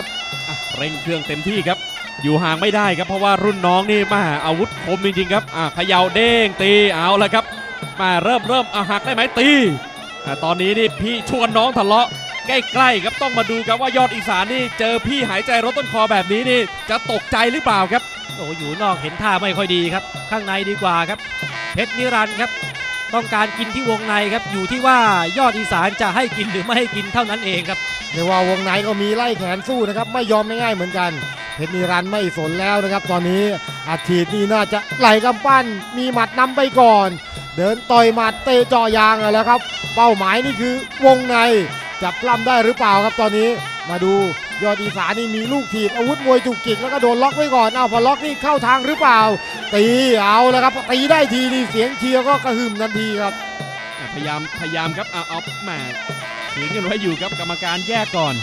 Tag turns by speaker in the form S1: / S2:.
S1: ครับ
S2: อะเร่งเครื่องเต็มที่ครับ อยู่ห่างไม่ได้ครับเพราะว่ารุ่นน้องนี่มาอาวุธคมจริงๆครับอะเขย่าเด้งตีเอาละครับ มาเริ่มเริ่มอะหักได้ไหมตีอะตอนนี้นี่พี่ชวนน้องทะเลาะใกล้ๆครับต้องมาดูครับว่ายอดอีสานนี่เจอพี่หายใจรถต้นคอแบบนี้นี่จะตกใจหรือเปล่าครับ
S3: โอ้อยู่นอกเห็นท่าไม่ค่อยดีครับ ข้างในดีกว่าครับเพชรนิรันดร์ครับ ต้องการกินที่วงในครับอยู่ที่ว่ายอดอีสานจะให้กินหรือไม่ให้กินเท่านั้นเองครับ
S1: เรียกว่าวงในก็มีไล่แขนสู้นะครับไม่ยอมง่ายๆเหมือนกันเพชรนิรันไม่สนแล้วนะครับ ตอนนี้อาทีตนี่น่าจะไหลกำปั้น มีหมัดนำไปก่อน เดินต่อยหมัดเตะจาะยางแล้วครับ เป้าหมายนี่คือวงในจะปล้ำได้หรือเปล่าครับตอนนี้ มาดูยอดอีสานี่มีลูกถีบอาวุธมวยจุกจิกแล้วก็โดนล็อกไว้ก่อนเอาพอล็อกนี่เข้าทางหรือเปล่า ตีเอาแล้วครับตีได้ทีนี่เสียงเชียร์ก็กระหึ่มทันทีครับ
S2: พยายามพยายามครับเอาเอาแหมถือกันไว้อยู่ครับกรรมการแยกก่อน